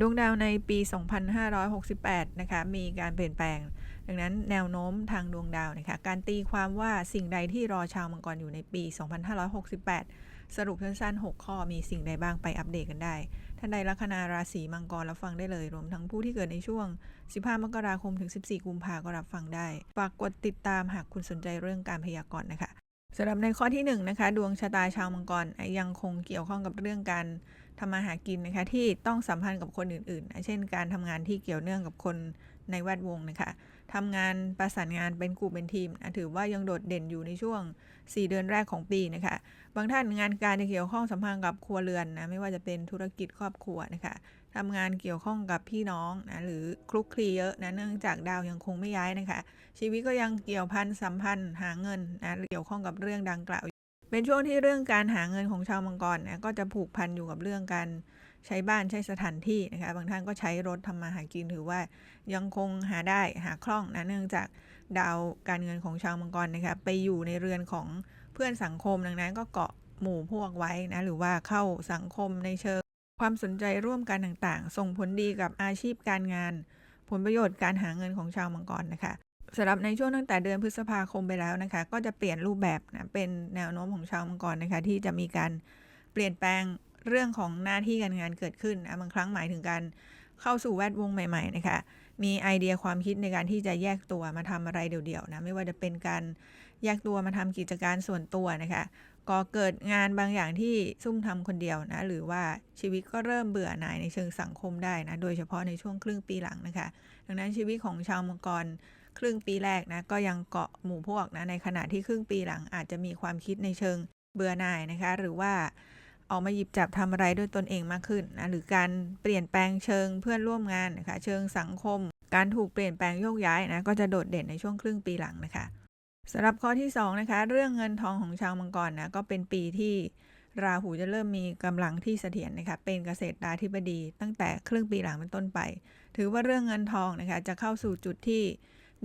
ดวงดาวในปี 2568 นะคะ มีการเปลี่ยนแปลง ดังนั้นแนวโน้มทางดวงดาวนะคะ การตีความว่าสิ่งใดที่รอชาวมังกรอยู่ในปี 2568 สรุปสั้นๆ 6 ข้อมีสิ่งใดบ้างไปอัปเดตกันได้ ท่านใดลัคนาราศีมังกรรับฟังได้เลย รวมทั้งผู้ที่เกิดในช่วง 15 มกราคมถึง 14 กุมภาก็รับฟังได้ ฝากกดติดตามหากคุณสนใจเรื่องการพยากรณ์นะคะสำหรับในข้อที่1นนะคะ ดวงชะตาชาวมังกรยังคงเกี่ยวข้องกับเรื่องการ ทำมาหากินนะคะที่ต้องสัมพันธ์กับคนอื่นๆนะเช่นการทำงานที่เกี่ยวเนื่องกับคนในแวดวงนะคะทำงานประสานงานเป็นกลุ่มเป็นทีมนะถือว่ายังโดดเด่นอยู่ในช่วง 4 เดือนแรกของปีนะคะ บางท่านงานการจะเกี่ยวข้องสัมพันธ์กับครัวเรือนนะไม่ว่าจะเป็นธุรกิจครอบครัวนะคะทำงานเกี่ยวข้องกับพี่น้องนะหรือคลุกคลีเยอะนะเนื่องจากดาวยังคงไม่ย้ายนะคะ ชีวิตก็ยังเกี่ยวพันสัมพันธ์หาเงินนะเกี่ยวข้องกับเรื่องดังกล่าว เป็นช่วงที่เรื่องการหาเงินของชาวมังกรนะก็จะผูกพันอยู่กับเรื่องการใช้บ้านใช้สถานที่นะคะบางท่านก็ใช้รถทำมาหากินถือว่ายังคงหาได้หาคล่องนะเนื่องจากดาวการเงินของชาวมังกรนะคะไปอยู่ในเรือนของเพื่อนสังคมดังนั้นก็เกาะหมู่พวกไว้นะหรือว่าเข้าสังคมในเชิงความสนใจร่วมกันต่างๆ ส่งผลดีกับอาชีพการงาน ผลประโยชน์การหาเงินของชาวมังกรนะคะ สำหรับในช่วงตั้งแต่เดือนพฤษภาคมไปแล้วนะคะ ก็จะเปลี่ยนรูปแบบนะเป็นแนวโน้มของชาวมังกรนะคะ ที่จะมีการเปลี่ยนแปลงเรื่องของหน้าที่การงานเกิดขึ้นนะบางครั้งหมายถึงการเข้าสู่แวดวงใหม่ๆนะคะมีไอเดียความคิดในการที่จะแยกตัวมาทำอะไรเดี่ยวๆนะไม่ว่าจะเป็นการแยกตัวมาทำกิจการส่วนตัวนะคะก็เกิดงานบางอย่างที่ซุ่มทำคนเดียวนะหรือว่าชีวิตก็เริ่มเบื่อหน่ายในเชิงสังคมได้นะโดยเฉพาะในช่วงครึ่งปีหลังนะคะ ดังนั้นชีวิตของชาวมังกร ครึ่งปีแรกนะก็ยังเกาะหมู่พวกนะในขณะที่ครึ่งปีหลังอาจจะมีความคิดในเชิงเบื่อหน่ายนะคะ หรือว่าออกมาหยิบจับทำอะไรด้วยตนเองมากขึ้นนะหรือการเปลี่ยนแปลงเชิงเพื่อนร่วมงานนะคะเชิงสังคม การถูกเปลี่ยนแปลงโยกย้ายนะก็จะโดดเด่นในช่วงครึ่งปีหลังนะคะสำหรับข้อที่2นะคะเรื่องเงินทองของชาวมังกรนะก็เป็นปีที่ราหูจะเริ่มมีกำลังที่เสถียรนะคะเป็นเกษตราธิบดี ตั้งแต่ครึ่งปีหลังเป็นต้นไป ถือว่าเรื่องเงินทองนะคะจะเข้าสู่จุดที่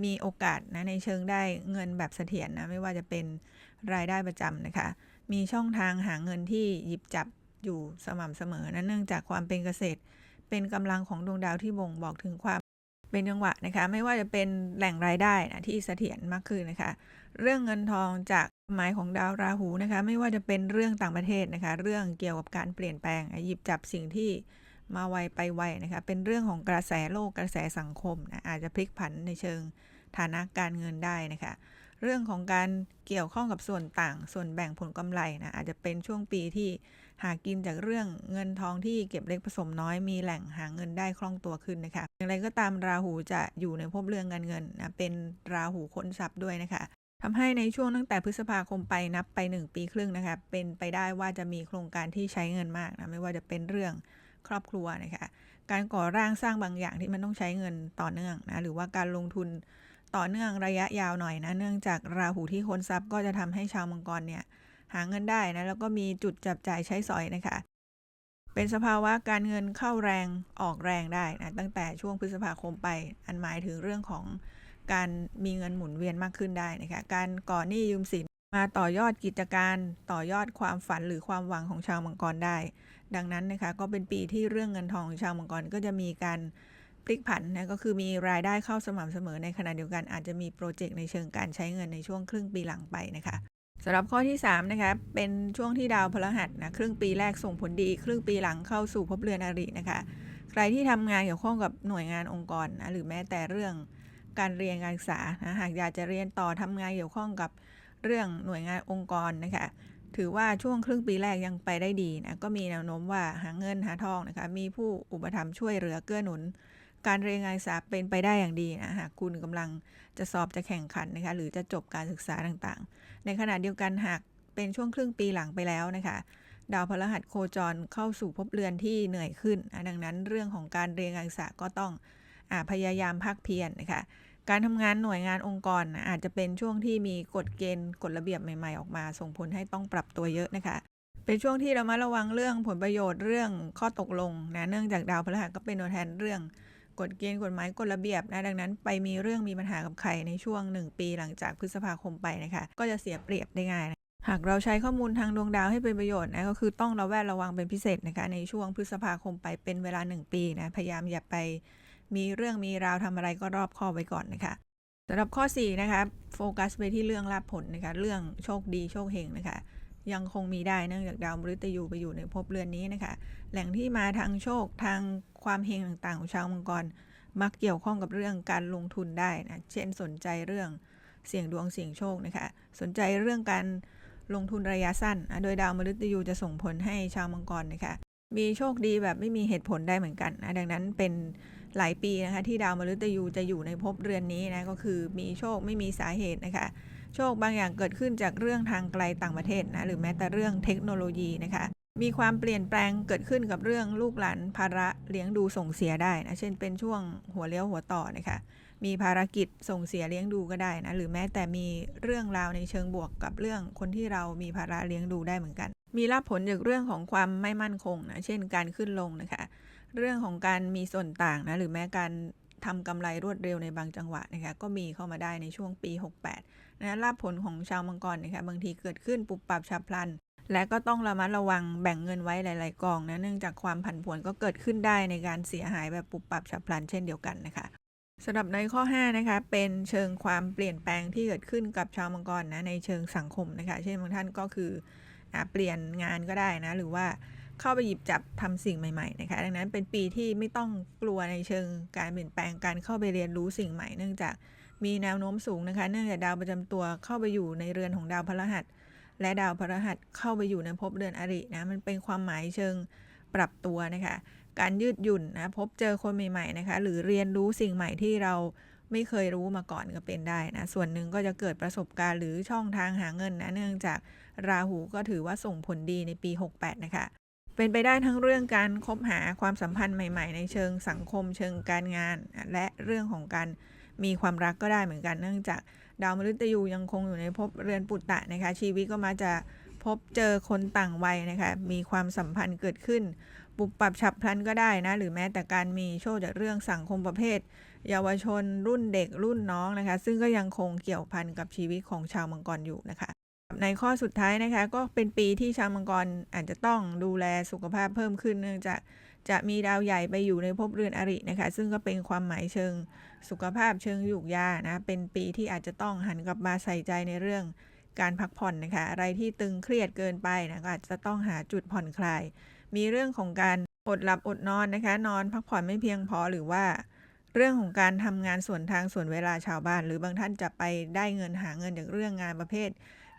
มีโอกาสนะในเชิงได้เงินแบบเสถียรนะไม่ว่าจะเป็นรายได้ประจำนะคะ มีช่องทางหาเงินที่หยิบจับอยู่สม่ำเสมอนะเนื่องจากความเป็นเกษตร เป็นกำลังของดวงดาวที่บ่งบอกถึงความเป็นจังหวะนะคะ ไม่ว่าจะเป็นแหล่งรายได้นะที่เสถียรมากขึ้นนะคะ เรื่องเงินทองจากหมายของดาวราหูนะคะ ไม่ว่าจะเป็นเรื่องต่างประเทศนะคะ เรื่องเกี่ยวกับการเปลี่ยนแปลงหยิบจับสิ่งที่ มาไวไปไวนะคะ เป็นเรื่องของกระแสโลกกระแสสังคมนะอาจจะพลิกผันในเชิงฐานะการเงินได้นะคะ เรื่องของการเกี่ยวข้องกับส่วนต่าง ส่วนแบ่งผลกำไรนะอาจจะเป็นช่วงปีที่หากินจากเรื่องเงินทองที่เก็บเล็กผสมน้อยมีแหล่งหาเงินได้คล่องตัวขึ้นนะคะอย่างไรก็ตามราหูจะอยู่ในภพเรื่องการเงินนะเป็นราหูค้นทรัพย์ด้วยนะคะทำให้ในช่วงตั้งแต่พฤษภาคมไปนับไป 1 ปีครึ่งนะคะเป็นไปได้ว่าจะมีโครงการที่ใช้เงินมากนะไม่ว่าจะเป็นเรื่อง ครอบครัวนะคะการก่อร่างสร้างบางอย่างที่มันต้องใช้เงินต่อเนื่องนะหรือว่าการลงทุนต่อเนื่องระยะยาวหน่อยนะเนื่องจากราหูที่ค้นทรัพย์ก็จะทำให้ชาวมังกรเนี่ยหาเงินได้นะแล้วก็มีจุดจับจ่ายใช้สอยนะคะเป็นสภาวะการเงินเข้าแรงออกแรงได้นะตั้งแต่ช่วงพฤษภาคมไป อันหมายถึงเรื่องของการมีเงินหมุนเวียนมากขึ้นได้นะคะการก่อหนี้ยืมสินมาต่อยอดกิจการต่อยอดความฝันหรือความหวังของชาวมังกรได้ ดังนั้นนะคะก็เป็นปีที่เรื่องเงินทองของชาวมังกรก็จะมีการพลิกผันนะก็คือมีรายได้เข้าสม่ำเสมอในขณะเดียวกันอาจจะมีโปรเจกต์ในเชิงการใช้เงินในช่วงครึ่งปีหลังไปนะคะสำหรับข้อที่3นะคะเป็นช่วงที่ดาวพฤหัสนะครึ่งปีแรกส่งผลดี ครึ่งปีหลังเข้าสู่ภพเรือนอรินะคะใครที่ทำงานเกี่ยวข้องกับหน่วยงานองค์กรนะหรือแม้แต่เรื่องการเรียนการศึกษานะหากอยากจะเรียนต่อทำงานเกี่ยวข้องกับเรื่องหน่วยงานองค์กรนะคะ ถือว่าช่วงครึ่งปีแรกยังไปได้ดีนะก็มีแนวโน้มว่าหาเงินหาทองนะคะมีผู้อุปถัมภ์ช่วยเหลือเกื้อหนุน การเรียนการศึกษาเป็นไปได้อย่างดีนะหากคุณกำลังจะสอบจะแข่งขันนะคะหรือจะจบการศึกษาต่างๆ ในขณะเดียวกันหากเป็นช่วงครึ่งปีหลังไปแล้วนะคะดาวพฤหัสโคจรเข้าสู่ภพเรือนที่เหนื่อยขึ้น ดังนั้นเรื่องของการเรียนการศึกษาก็ต้องอพยายามพักเพียรนนะคะ การทำงานหน่วยงานองค์กรอาจจะเป็นช่วงที่มีกฎเกณฑ์กฎระเบียบใหม่ ๆ ออกมา ส่งผลให้ต้องปรับตัวเยอะนะคะ เป็นช่วงที่เรามาระวังเรื่องผลประโยชน์เรื่องข้อตกลงนะเนื่องจากดาวพฤหัสก็เป็นตัวแทนเรื่องกฎเกณฑ์กฎหมายกฎระเบียบนะดังนั้นไปมีเรื่องมีปัญหากับใครในช่วง 1 ปีหลังจากพฤษภาคมไปนะคะก็จะเสียเปรียบได้ง่ายหากเราใช้ข้อมูลทางดวงดาวให้เป็นประโยชน์นะก็คือต้องระแวดระวังเป็นพิเศษนะคะในช่วงพฤษภาคมไปเป็นเวลา 1 ปีนะพยายามอย่าไป มีเรื่องมีราวทำอะไรก็รอบคอบไว้ก่อนนะคะสำหรับข้อ4นะคะโฟกัสไปที่เรื่องลาภผลนะคะเรื่องโชคดีโชคเฮงนะคะยังคงมีได้เนื่องจากดาวมฤตยูไปอยู่ในภพเรือนนี้นะคะ แหล่งที่มาทางโชคทางความเฮงต่างๆ ของชาวมังกรมักเกี่ยวข้องกับเรื่องการลงทุนได้นะเช่นสนใจเรื่องเสี่ยงดวงเสี่ยงโชคนะคะ สนใจเรื่องการลงทุนระยะสั้นนะโดยดาวมฤตยูจะส่งผลให้ชาวมังกรนะคะมีโชคดีแบบไม่มีเหตุผลได้เหมือนกันนะดังนั้นเป็น หลายปีนะคะที่ดาวมฤตยูจะอยู่ในภพเรือนนี้นะก็คือมีโชคไม่มีสาเหตุนะคะโชคบางอย่างเกิดขึ้นจากเรื่องทางไกลต่างประเทศนะหรือแม้แต่เรื่องเทคโนโลยีนะคะมีความเปลี่ยนแปลงเกิดขึ้นกับเรื่องลูกหลานภาระเลี้ยงดูส่งเสียได้นะเช่นเป็นช่วงหัวเลี้ยวหัวต่อนะคะมีภารกิจส่งเสียเลี้ยงดูก็ได้นะหรือแม้แต่มีเรื่องราวในเชิงบวกกับเรื่องคนที่เรามีภาระเลี้ยงดูได้เหมือนกัน มีรับผลจากเรื่องของความไม่มั่นคงนะเช่นการขึ้นลงนะคะ เรื่องของการมีส่วนต่างนะหรือแม้การทำกำไรรวดเร็วในบางจังหวะนะคะก็มีเข้ามาได้ในช่วงปี 68นะลาภผลของชาวมังกรนะคะบางทีเกิดขึ้นปุบปับฉับพลัน และก็ต้องระมัดระวังแบ่งเงินไว้หลายๆกองนะเนื่องจากความผันผวนก็เกิดขึ้นได้ในการเสียหายแบบปุบปับฉับพลันเช่นเดียวกันนะคะสำหรับในข้อ 5 นะคะ เป็นเชิงความเปลี่ยนแปลงที่เกิดขึ้นกับชาวมังกรนะในเชิงสังคมนะคะ เช่นบางท่านก็คืออเปลี่ยนงานก็ได้นะ หรือว่า เข้าไปหยิบจับทำสิ่งใหม่ๆนะคะดังนั้นเป็นปีที่ไม่ต้องกลัวในเชิงการเปลี่ยนแปลงการเข้าไปเรียนรู้สิ่งใหม่ เนื่องจากมีแนวโน้มสูงนะคะ เนื่องจากดาวประจำตัวเข้าไปอยู่ในเรือนของดาวพฤหัส และดาวพฤหัสเข้าไปอยู่ในภพเรือนอรินะมันเป็นความหมายเชิงปรับตัวนะคะการยืดหยุ่นนะพบเจอคนใหม่ๆนะคะ หรือเรียนรู้สิ่งใหม่ที่เราไม่เคยรู้มาก่อนก็เป็นได้นะ ส่วนหนึ่งก็จะเกิดประสบการณ์หรือช่องทางหาเงินนะ เนื่องจากราหูก็ถือว่าส่งผลดีในปี 68 นะคะ เป็นไปได้ทั้งเรื่องการคบหาความสัมพันธ์ใหม่ ๆ ในเชิงสังคมเชิงการงาน และเรื่องของการมีความรักก็ได้เหมือนกัน เนื่องจากดาวมฤตยูยังคงอยู่ในภพเรือนปุตตะนะคะ ชีวิตก็มาจะพบเจอคนต่างวัยนะคะ มีความสัมพันธ์เกิดขึ้น ปุบปรับฉับพลันก็ได้นะ หรือแม้แต่การมีโชคจากเรื่องสังคมประเภท เยาวชนรุ่นเด็กรุ่นน้องนะคะ ซึ่งก็ยังคงเกี่ยวพันกับชีวิตของชาวมังกรอยู่นะคะ ในข้อสุดท้ายนะคะ ก็เป็นปีที่ชาวมังกรอาจจะต้องดูแลสุขภาพเพิ่มขึ้น เนื่องจากจะมีดาวใหญ่ไปอยู่ในภพเรือนอรินะคะ ซึ่งก็เป็นความหมายเชิงสุขภาพเชิงยูกยานะ เป็นปีที่อาจจะต้องหันกลับมาใส่ใจในเรื่องการพักผ่อนนะคะ อะไรที่ตึงเครียดเกินไปนะก็อาจจะต้องหาจุดผ่อนคลาย มีเรื่องของการอดหลับอดนอนนะคะ นอนพักผ่อนไม่เพียงพอหรือว่า เรื่องของการทำงานส่วนทางส่วนเวลาชาวบ้าน หรือบางท่านจะไปได้เงินหาเงินจากเรื่องงานประเภท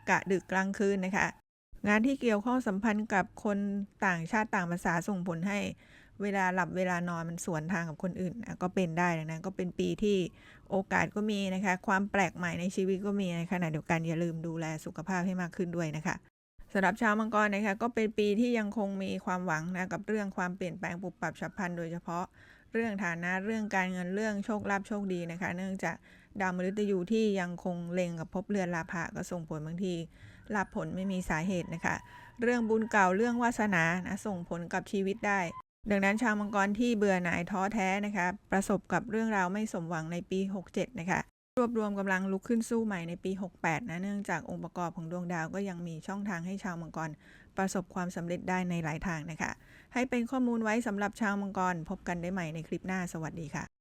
กะดึกกลางคืนนะคะ งานที่เกี่ยวข้องสัมพันธ์กับคนต่างชาติต่างภาษาส่งผลให้เวลาหลับเวลานอนมันสวนทางกับคนอื่นนะก็เป็นได้ดังนั้นก็เป็นปีที่โอกาสก็มีนะคะ ความแปลกใหม่ในชีวิตก็มีในขณะเดียวกันอย่าลืมดูแลสุขภาพให้มากขึ้นด้วยนะคะสำหรับชาวมังกรนะคะก็เป็นปีที่ยังคงมีความหวังนะกับเรื่องความเปลี่ยนแปลงปุบปรับฉับพลันโดยเฉพาะเรื่องฐานะเรื่องการเงินเรื่องโชคลาภโชคดีนะคะ เนื่องจาก ดาวมฤตยูที่ยังคงเล็งกับภพเรือนลาภะก็ส่งผลบางทีลาภผลไม่มีสาเหตุนะคะ เรื่องบุญเก่าเรื่องวาสนานะส่งผลกับชีวิตได้ ดังนั้นชาวมังกรที่เบื่อหน่ายท้อแท้นะคะประสบกับเรื่องราวไม่สมหวังในปี 67 นะคะรวบรวมกำลังลุกขึ้นสู้ใหม่ในปี 68 นะเนื่องจากองค์ประกอบของดวงดาวก็ยังมีช่องทางให้ชาวมังกรประสบความสำเร็จได้ในหลายทางนะคะ ให้เป็นข้อมูลไว้สำหรับชาวมังกร พบกันได้ใหม่ในคลิปหน้าสวัสดีค่ะ